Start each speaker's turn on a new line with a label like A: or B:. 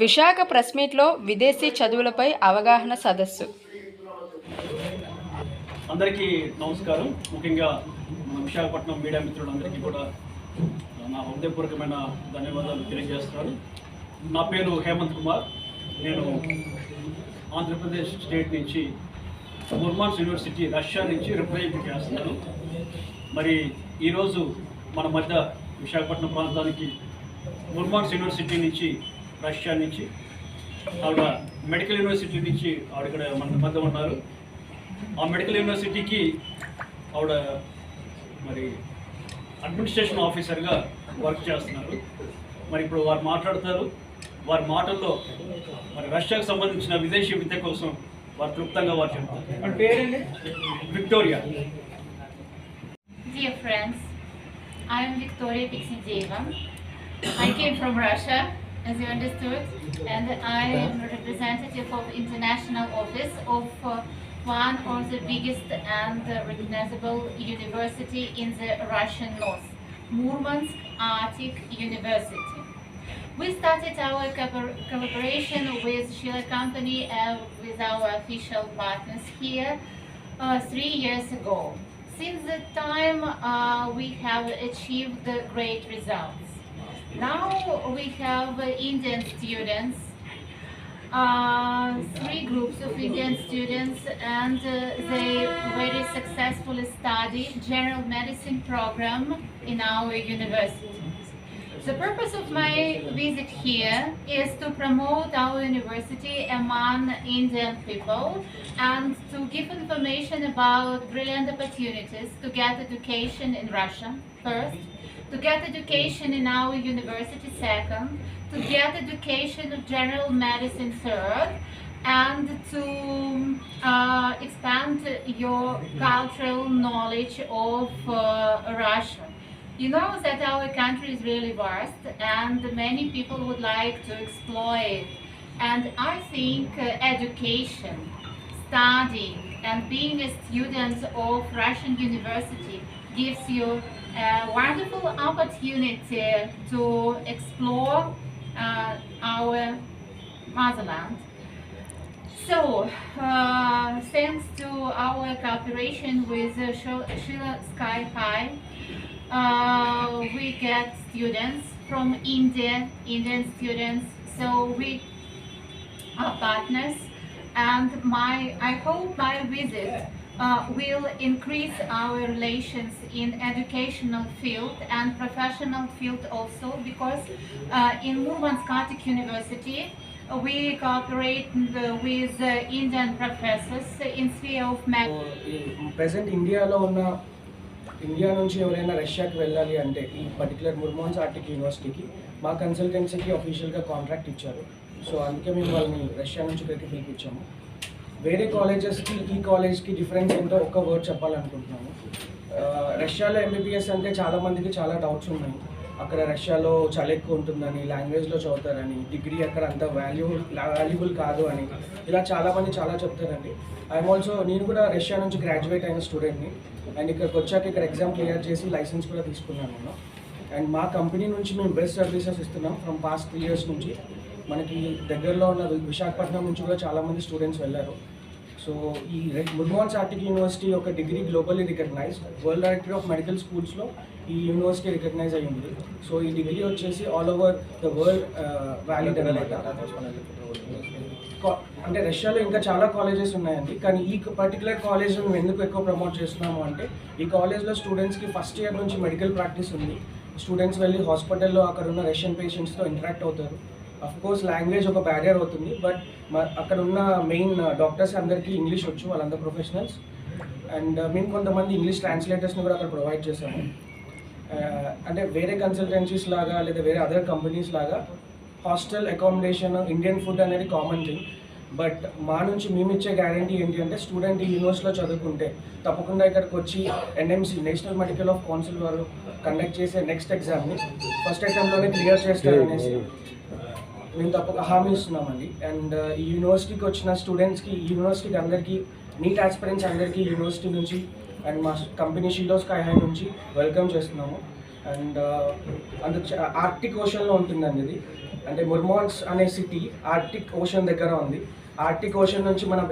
A: Visakha press మీట్లో విదేశీ చదువులపై అవగాహన సదస్సు.
B: అందరికీ నమస్కారం. ముఖ్యంగా విశాఖపట్నం మీడియా మిత్రులందరికీ కూడా నా హృదయపూర్వకమైన ధన్యవాదాలు తెలియజేస్తున్నాను. నా పేరు హేమంత్ కుమార్. నేను ఆంధ్రప్రదేశ్ స్టేట్ నుంచి ముర్మాన్స్ యూనివర్సిటీ రష్యా నుంచి రిప్రజెంట్ చేస్తున్నాను. మరి ఈరోజు మన మధ్య విశాఖపట్నం ప్రాంతానికి ముర్మాన్స్ యూనివర్సిటీ నుంచి రష్యా నుంచి ఆవిడ మెడికల్ యూనివర్సిటీ నుంచి ఆవిడ ఇక్కడ మన మధ్య ఉన్నారు. ఆ మెడికల్ యూనివర్సిటీకి ఆవిడ మరి అడ్మినిస్ట్రేషన్ ఆఫీసర్గా వర్క్ చేస్తున్నారు. మరి ఇప్పుడు వారు మాట్లాడతారు. వారి మాటల్లో మరి రష్యాకు సంబంధించిన విదేశీ విద్య కోసం వారు క్లుప్తంగా వారు చెప్తారు. పేరేంటి? Victoria.
C: Dear friends, I am Victoria Pixideva. I came from Russia, as you understood, and I am representative of international office of uh, one of the biggest and recognizable university in the Russian north, Murmansk Arctic University. We started our collabor- collaboration with Sheila Company uh, with our official partners here uh, three years ago. Since that time, uh, we have achieved great results. Now we have Indian students, uh, three groups of Indian students, and uh, they very successfully study general medicine program in our university. The purpose of my visit here is to promote our university among Indian people and to give information about brilliant opportunities to get education in Russia, first, to get education in our university, second, to get education of general medicine, third, and to uh, expand your cultural knowledge of uh, Russia. You know that our country is really vast and many people would like to explore it. And I think uh, education, studying, and being a student of Russian university gives you a wonderful opportunity to explore uh, our motherland. So, uh, thanks to our cooperation with uh, Sheila Sky High, uh, we get students from India, Indian students. So we are partners and my I hope my visit uh, will increase our relations in educational field and professional field also because uh, in Murmansk University we cooperate with uh, Indian professors in sphere of math.
D: Present India alone India నుంచి ఎవరైనా రష్యాకి వెళ్ళాలి అంటే ఈ particular ముర్మాన్స్ Arctic యూనివర్సిటీకి మా కన్సల్టెన్సీకి అఫీషియల్గా contract ఇచ్చారు. So అందుకే మేము వాళ్ళని రష్యా నుంచి ఇక్కడికి పిలిపించాము. వేరే కాలేజెస్కి ఈ కాలేజ్కి డిఫరెన్స్ ఏంటో ఒక్క వర్డ్ చెప్పాలనుకుంటున్నాను రష్యాలో ఎంబీబీఎస్ అంటే చాలామందికి చాలా డౌట్స్ ఉన్నాయి. అక్కడ రష్యాలో చాలా ఎక్కువ ఉంటుందని లాంగ్వేజ్లో చదువుతారని డిగ్రీ అక్కడ అంత వాల్యూబుల్ వాల్యుబుల్ కాదు అని ఇలా చాలామంది చాలా చెప్తారండి. ఐఎమ్ ఆల్సో నేను కూడా రష్యా నుంచి గ్రాడ్యుయేట్ అయిన స్టూడెంట్ని అండ్ ఇక్కడికి వచ్చాక ఇక్కడ ఎగ్జామ్ క్లియర్ చేసి లైసెన్స్ కూడా తీసుకున్నాను నేను. అండ్ మా కంపెనీ నుంచి మేము బెస్ట్ సర్వీసెస్ ఇస్తున్నాం ఫ్రమ్ పాస్ట్ త్రీ ఇయర్స్ నుంచి. మనకి దగ్గరలో ఉన్న విశాఖపట్నం నుంచి కూడా చాలామంది స్టూడెంట్స్ వెళ్ళారు. సో ఈ ముర్మాన్స్ ఆర్టిక్ యూనివర్సిటీ ఒక degree globally recognised world director of medical స్కూల్స్లో ఈ యూనివర్సిటీ రికగ్నైజ్ అయ్యింది సో ఈ డిగ్రీ వచ్చేసి all over the world valid అనమాట అంటే రష్యాలో ఇంకా చాలా కాలేజెస్ ఉన్నాయండి. కానీ ఈ పర్టికులర్ కాలేజ్ మేము ఎందుకు ఎక్కువ ప్రమోట్ చేస్తున్నాము అంటే ఈ కాలేజ్లో స్టూడెంట్స్కి ఫస్ట్ ఇయర్ నుంచి మెడికల్ ప్రాక్టీస్ ఉంది. స్టూడెంట్స్ వెళ్ళి హాస్పిటల్లో అక్కడ ఉన్న రష్యన్ పేషెంట్స్తో ఇంటరాక్ట్ అవుతారు. కోర్స్ లాంగ్వేజ్ ఒక బ్యారియర్ అవుతుంది బట్ అక్కడ ఉన్న మెయిన్ డాక్టర్స్ uh, అందరికీ ఇంగ్లీష్ వచ్చు వాళ్ళందరూ ప్రొఫెషనల్స్ అండ్ uh, మేము కొంతమంది ఇంగ్లీష్ ట్రాన్స్లేటర్స్ని కూడా అక్కడ ప్రొవైడ్ చేశాము. Uh, అంటే వేరే కన్సల్టెన్సీస్ లాగా లేదా వేరే అదర్ కంపెనీస్ లాగా హాస్టల్ అకామిడేషన్ ఇండియన్ ఫుడ్ అనేది కామన్ థింగ్ బట్ మా నుంచి మేము ఇచ్చే గ్యారంటీ ఏంటి అంటే స్టూడెంట్ ఈ యూనివర్సిటీలో చదువుకుంటే తప్పకుండా ఇక్కడికి వచ్చి NMC national medical of council వారు కండక్ట్ చేసే నెక్స్ట్ ఎగ్జామ్ని ఫస్ట్ అటెంప్ట్లోనే క్లియర్ చేస్తారు అనేసి మేము తప్పక హామీ ఇస్తున్నామండి అండ్ uh, ఈ యూనివర్సిటీకి వచ్చిన స్టూడెంట్స్కి ఈ యూనివర్సిటీకి అందరికీ నీట్ ఆస్పిరెంట్స్ అందరికీ యూనివర్సిటీ నుంచి అండ్ మా కంపెనీ షీలో స్కై హై నుంచి వెల్కమ్ చేస్తున్నాము. అండ్ అంత ఆర్టిక్ ఓషన్లో ఉంటుందండి ఇది. అంటే ముర్మాన్స్ అనే సిటీ ఆర్టిక్ ఓషన్ దగ్గర ఉంది. ఆర్టిక్ ఓషన్ నుంచి మనం